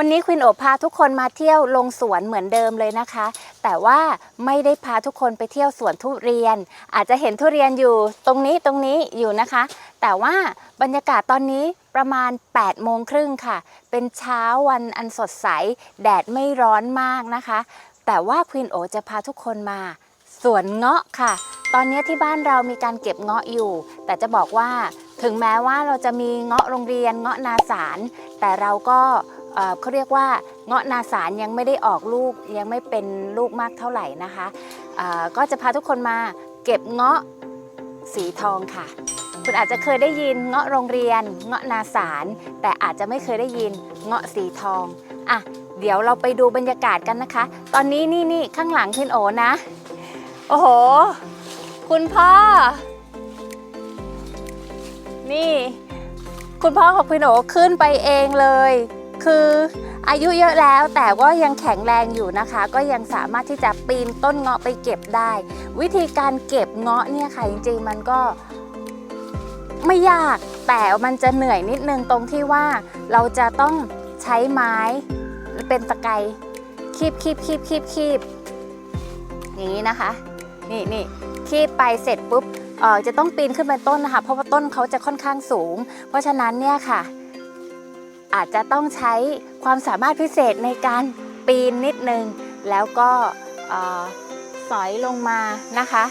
วันนี้ควินโอพาทุกคนมาเที่ยวลงสวนเหมือนเดิมเลยนะคะ แต่ว่าไม่ได้พาทุกคนไปเที่ยวสวนทุเรียน อาจจะเห็นทุเรียนอยู่ตรงนี้ตรงนี้อยู่นะคะ แต่ว่าบรรยากาศตอนนี้ประมาณ 8 โมงครึ่งค่ะ เป็นเช้าวันอันสดใส แดดไม่ร้อนมากนะคะ แต่ว่าควินโอจะพาทุกคนมาสวนเงาะค่ะ ตอนนี้ที่บ้านเรามีการเก็บเงาะอยู่ แต่จะบอกว่าถึงแม้ว่าเราจะมีเงาะโรงเรียนเงาะนาสาร แต่เราก็ เอ่อเขาเรียกว่าเงาะนาสารยังไม่ได้ออกลูกยังไม่เป็นลูกมากเท่าไหร่นะคะเอ่อก็จะพาทุกคนมาเก็บเงาะสีทองค่ะ คุณอาจจะเคยได้ยินเงาะโรงเรียน เงาะนาสารแต่อาจจะไม่เคยได้ยินเงาะสีทองอะเดี๋ยวเราไปดูบรรยากาศกันนะคะ ตอนนี้นี่นี่ข้างหลังคุณโอนะ โอ้โห คุณพ่อ นี่ คุณพ่อของคุณโอขึ้นไปเองเลย คืออายุเยอะแล้วแต่ว่ายังแข็งแรงอยู่นะคะ ก็ยังสามารถที่จะปีนต้นเงาะไปเก็บได้ วิธีการเก็บเงาะเนี่ยค่ะจริงๆมันก็ไม่ยากแต่มันจะเหนื่อยนิดนึงตรงที่ว่าเราจะต้องใช้ไม้เป็นตะไคร้คีบคีบคีบคีบคีบอย่างนี้นะคะ นี่นี่คีบไปเสร็จปุ๊บเออจะต้องปีนขึ้นไปต้นนะคะ เพราะว่าต้นเขาจะค่อนข้างสูง เพราะฉะนั้นเนี่ยค่ะ อาจจะต้องใช้ความสามารถพิเศษในการปีนนิดนึง แล้วก็สอยลงมานะคะ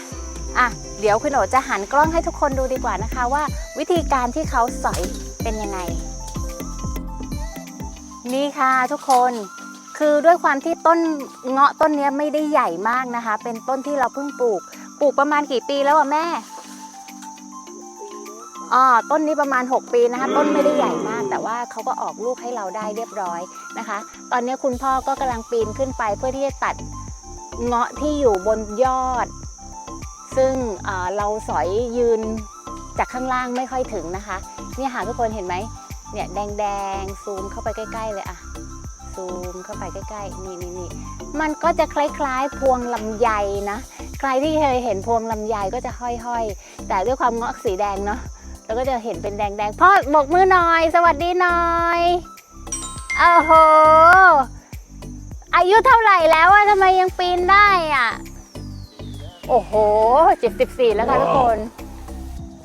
อะเดี๋ยวคุณโอจะหันกล้องให้ทุกคนดูดีกว่านะคะว่า วิธีการที่เขาสอยเป็นยังไง นี่ค่ะทุกคนคือด้วยความที่ต้นเงาะต้นนี้ไม่ได้ใหญ่มากนะคะ เป็นต้นที่เราเพิ่งปลูก ปลูกประมาณกี่ปีแล้วอะแม่ อ๋อต้นนี้ประมาณ 6 ปีนะคะ ต้นไม่ได้ใหญ่มาก แต่ว่าเขาก็ออกลูกให้เราได้เรียบร้อยนะคะ ตอนนี้คุณพ่อก็กำลังปีนขึ้นไปเพื่อที่จะตัดเงาะที่อยู่บนยอด ซึ่งเราสอยยืนจากข้างล่างไม่ค่อยถึงนะคะเนี่ยค่ะทุกคนเห็นไหมเนี่ยแดงๆซูมเข้าไปใกล้ ๆ เลยอะซูมเข้าไปใกล้ๆนี่นี่นี่มันก็จะคล้ายๆพวงลำไยนะ ใครที่เคยเห็นพวงลำไยก็จะห้อยๆ แต่ด้วยความเงาะสีแดงเนาะ เราก็จะเห็นเป็นแดงๆพ่อบกมือหน่อย สวัสดีหน่อยโอ้โห อายุเท่าไหร่แล้วอะทำไมยังปีนได้อะโอ้โห74แล้วค่ะทุกคน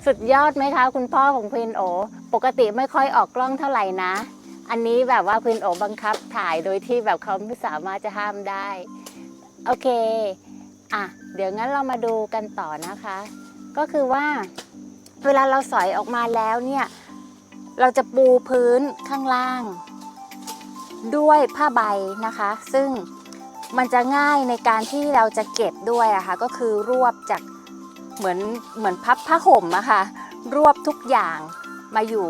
สุดยอดไหมคะ คุณพ่อของควินโอ ปกติไม่ค่อยออกกล้องเท่าไหร่นะ อันนี้แบบว่าควินโอบังคับถ่ายโดยที่แบบเขาไม่สามารถจะห้ามได้ โอเค อะ เดี๋ยวงั้นเรามาดูกันต่อนะคะ ก็คือว่า เวลาเราสอยออกมาแล้วเนี่ยเราจะปูพื้นข้างล่าง ด้วยผ้าใบนะคะ ซึ่งมันจะง่ายในการที่เราจะเก็บด้วยอะค่ะก็คือรวบจากเหมือนเหมือนพับผ้าห่มอะค่ะรวบทุกอย่างมาอยู่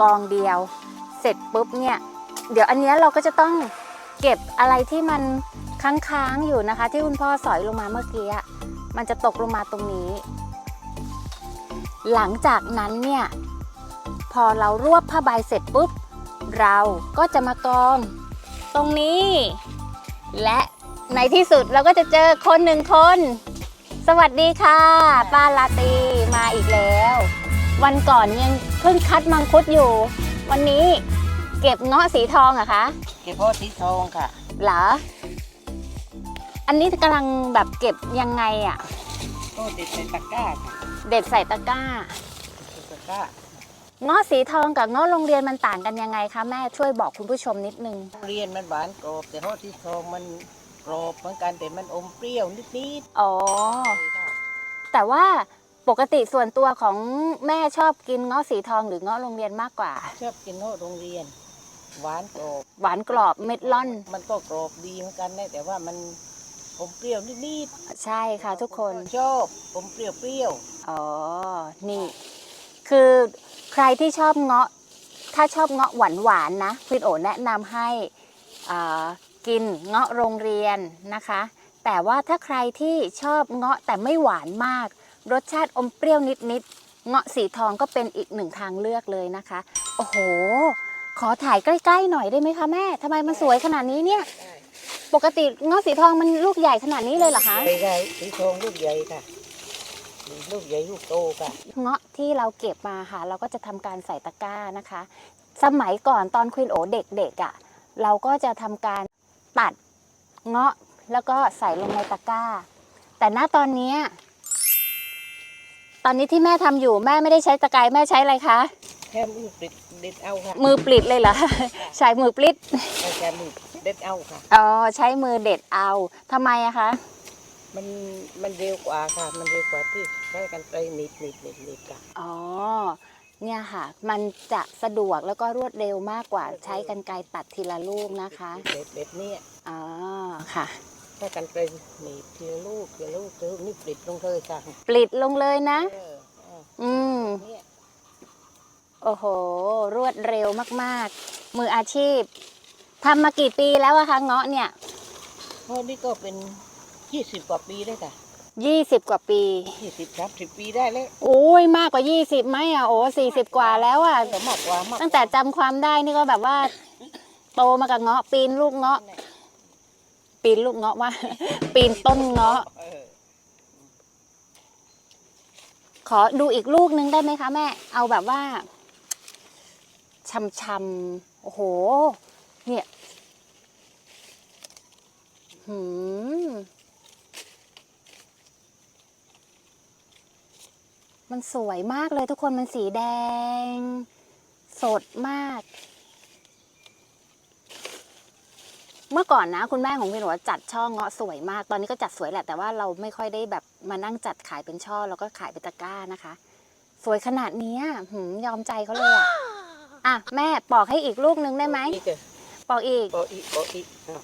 กองเดียว เสร็จปุ๊บเนี่ยเดี๋ยวอันนี้เราก็จะต้องเก็บอะไรที่มันค้างๆอยู่นะคะ ที่คุณพ่อสอยลงมาเมื่อกี้มันจะตกลงมาตรงนี้ หลังจากนั้นเนี่ยพอเรารวบผ้าใบเสร็จปุ๊บ เราก็จะมากองตรงนี้ และในที่สุดเราก็จะเจอคนหนึ่งคน สวัสดีค่ะ ป้าลาตรีมาอีกแล้ว วันก่อนยังเพิ่งคัดมังคุดอยู่ วันนี้เก็บเงาะสีทองเหรอะคะ เก็บพ่อสีทองค่ะเหรอ อันนี้กำลังแบบเก็บยังไงอะก็เด็ดใส่ตะกร้าค่ะ เด็ดใส่ตะกร้าใส่ตะกร้าเงาะสีทองกับเงาะโรงเรียนมันต่างกันยังไงคะแม่ช่วยบอกคุณผู้ชมนิดนึงทุเรียนมันหวานกรอบแต่พ่อสีทองมันกรอบเหมือนกันแต่มันอมเปรี้ยวนิดอ๋อ ๆแต่ว่าปกติส่วนตัวของแม่ชอบกินเงาะสีทองหรือเงาะโรงเรียนมากกว่า ชอบกินโน่โรงเรียน หวานกรอบ หวานกรอบเม็ดล่อน มันก็กรอบดีเหมือนกันนะแต่ว่ามัน อมเปรี้ยวนิดใช่ค่ะๆทุกคนชอบอมเปรี้ยวเปรี้ยวอ๋อ นี่ คือใครที่ชอบเงาะ ถ้าชอบเงาะหวานหวานๆนะควินโอแนะนำให้อ่ากินเงาะโรงเรียนนะคะ แต่ว่าถ้าใครที่ชอบเงาะแต่ไม่หวานมาก รสชาติอมเปรี้ยวนิดๆ เงาะสีทองก็เป็นอีกหนึ่งทางเลือกเลยนะคะ โอ้โห ขอถ่ายใกล้ๆหน่อยได้ไหมคะแม่ทำไมมันสวยขนาดนี้เนี่ย ปกติเงาะสีทองมันลูกใหญ่ขนาดนี้เลยเหรอคะใหญ่ใหญ่สีทองลูกใหญ่ค่ะ ลูกใหญ่ลูกโตค่ะ เงาะที่เราเก็บมาค่ะ เราก็จะทำการใส่ตะกร้านะคะ สมัยก่อนตอนควีนโอเด็กๆอะ่ะ เราก็จะทำการตัดเงาะแล้วก็ใส่ลงในตะกร้า แต่ณตอนเนี้ยตอนนี้ที่แม่ทำอยู่แม่ไม่ได้ใช้ตะกร้ายแม่ใช้อะไรคะแค่มือปลิดเด็ดเอาค่ะมือปลิดเลยเหรอ ใช้มือปลิดเอาแค่มือเด็ดเอาค่ะ อ๋อ ใช้มือเด็ดเอาทำไมอะคะ มันมันเร็วกว่าค่ะ มันเร็วกว่าที่ใช้กันไกลหนีบหนีบหนีบหนีบค่ะ อ๋อ เนี่ยค่ะ มันจะสะดวกแล้วก็รวดเร็วมากกว่าใช้กันไกรตัดทีละลูกนะคะ เด็ดเด็ดเนี่ยอ๋อ ค่ะ ใช้กันไกลหนีบทีละลูกทีละลูกทีละลูกนี่ปลิดลงเลยค่ะปลิดลงเลยนะ เออเอออืม เนี่ย โอ้โห รวดเร็วมากๆ มืออาชีพทำมากี่ปีแล้วอะคะเงาะเนี่ยเพราะนี่ก็เป็นยี่สิบกว่าปีได้ค่ะยี่สิบกว่าปียี่สิบสามสิบปีได้แล้วโอ้ยมากกว่ายี่สิบไหมอะโอ้สี่สิบกว่าแล้วอะแต่มากกว่ามากกว่าตั้งแต่จำความได้นี่ก็แบบว่า โตมากับเงาะปีนลูกเงาะ ปีนลูกเงาะว่า ปีนต้นเงาะ เออขอดูอีกลูกนึงได้ไหมคะแม่ เอาแบบว่า ช่ำๆโอ้โห เนี่ยหืมมันสวยมากเลยทุกคนมันสีแดง สดมาก เมื่อก่อนนะ คุณแม่ของพี่หนูจัดช่อเงาะสวยมาก ตอนนี้ก็จัดสวยแหละแต่ว่าเราไม่ค่อยได้แบบมานั่งจัดขายเป็นช่อแล้วก็ขายเป็นตะกร้านะคะ สวยขนาดนี้ยหืมยอมใจเขาเลยอะ อะแม่ปอกให้อีกลูกนึงได้ไหมอีกอะปอกอีกปออีกปออีกอ้าว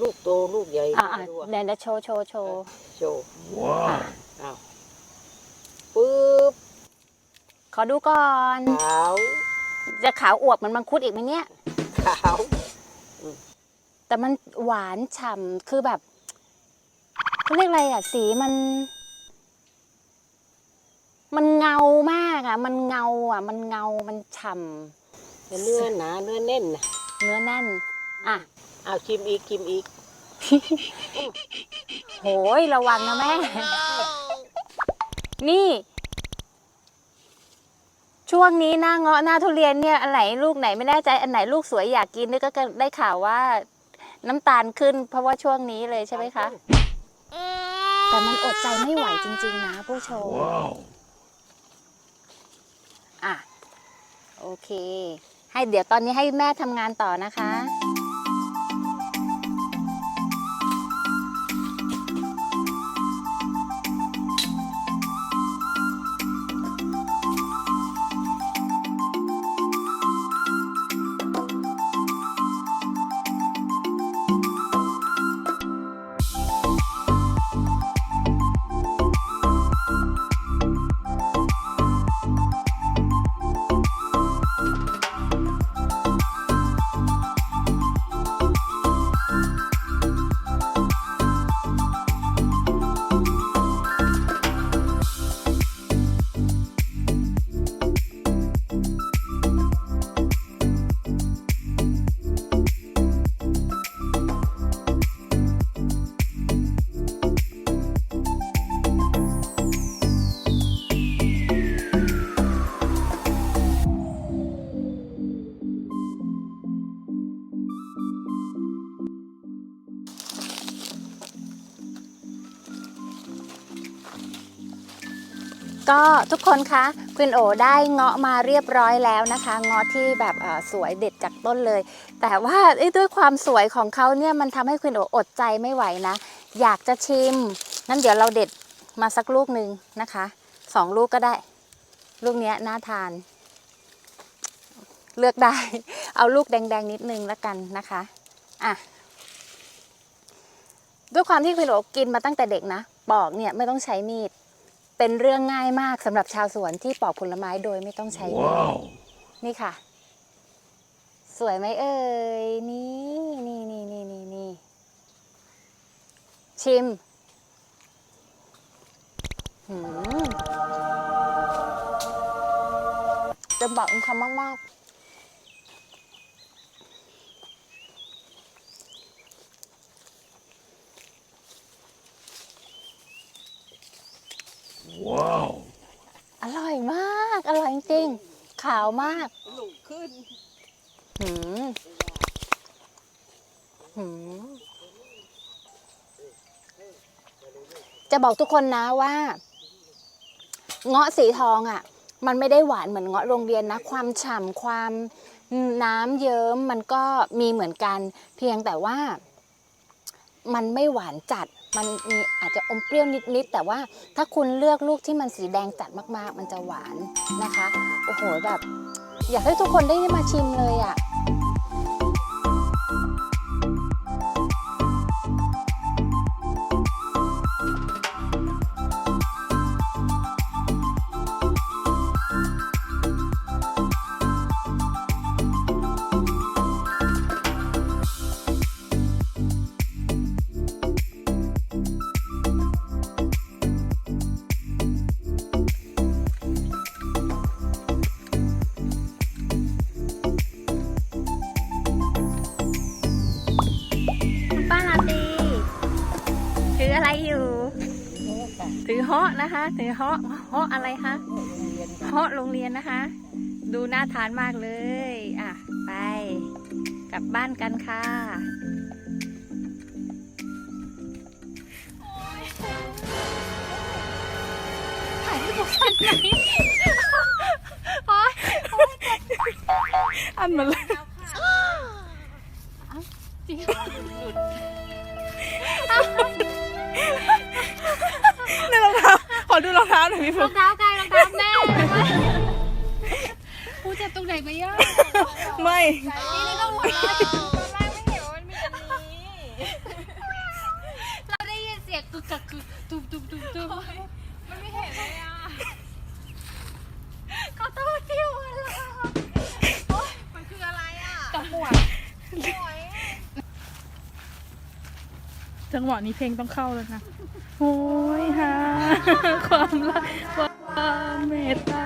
ลูกโตลูกใหญ่อะอะดูอะเดี๋ยวเดี๋ยวโชว์โชว์โชว์โชว์ว้าวอ้าวปึ๊บขอดูก่อน ขาวจะขาวอวบเหมือนมังคุดอีกไหมเนี่ย ขาวแต่มันหวานฉ่ำคือแบบเขาเรียกอะไรอะ สีมัน มันเงามากอะ มันเงาอะ มันเงา มันฉ่แต่เนื้อหนาเนื้อแน่นนะำเนื้อแน่น อะ เอาชิมอีกชิมอีกโหยระวังนะแม่ นี่ ช่วงนี้หน้าเงาะหน้าทุเรียนเนี่ย อันไหนลูกไหนไม่แน่ใจ อันไหนลูกสวยอยากกินนี่ก็ได้ข่าวว่า น้ำตาลขึ้น เพราะว่าช่วงนี้เลยใช่ไหมคะ แต่มันอดใจไม่ไหวจริง ๆ นะผู้ชมอ่ โอเค ให้เดี๋ยวตอนนี้ให้แม่ทำงานต่อนะคะ ก็ทุกคนคะคุณโอได้เงาะมาเรียบร้อยแล้วนะคะ เงาะที่แบบสวยเด็ดจากต้นเลย แต่ว่าด้วยความสวยของเขาเนี่ยมันทำให้คุณโออดใจไม่ไหวนะ อยากจะชิมงั้นเดี๋ยวเราเด็ดมาสักลูกหนึ่งนะคะสองลูกก็ได้ ลูกเนี้ยน่าทาน เลือกได้ เอาลูกแดงๆนิดนึงแล้วกันนะคะอะด้วยความที่คุณโอกินมาตั้งแต่เด็กนะปอกเนี่ยไม่ต้องใช้มีด เป็นเรื่องง่ายมากสำหรับชาวสวนที่ปอกผลไม้โดยไม่ต้องใช้มีดนี่ค่ะ สวยไหมเอ่ย นี่นี่นี่นี่นี่นี่ชิมหืมจะบอกเป็นคำมาก ๆ อร่อยมาก อร่อยจริงๆ ขาวมากลูกขึ้นหืมหืมจะบอกทุกคนนะว่า เงาะสีทองอะ่ะ มันไม่ได้หวานเหมือนเงาะโรงเรียนนะ ความฉ่ำความน้ำเยิ้มมันก็มีเหมือนกัน เพียงแต่ว่า มันไม่หวานจัด มันมีอาจจะอมเปรี้ยวนิดๆแต่ว่าถ้าคุณเลือกลูกที่มันสีแดงจัดมากๆ มันจะหวานนะคะ โอ้โหแบบ อยากให้ทุกคนได้มาชิมเลยอะ นะคะถือเฮาะเฮาะอะไรคะเฮาะโรงเรียนนะคะ ดูน่าทานมากเลย อะ ไปกลับบ้านกันค่ะถ่ายให้ผมทันไหนอันมันเลยจริง หน่อยพี่รฟุอกงเท้าใครรองเท้าแม่พูดเจ็บตรงไหนไปย่าไม่ นี่นี่ก็หมดเลยตอนแรกไม่เห็นว่ามันมีอันนี้ เราได้ยินเสียงกึกกักกึกตุบตุบตุบตุบ มันไม่เห็นเลยอะ เขาต้องมาเที่ยวอะไร มันคืออะไรอะ กับหมวก โอ้ย จังหวะนี้เพลงต้องเข้าแล้วนะโอ้ยฮะความรักความเมตตา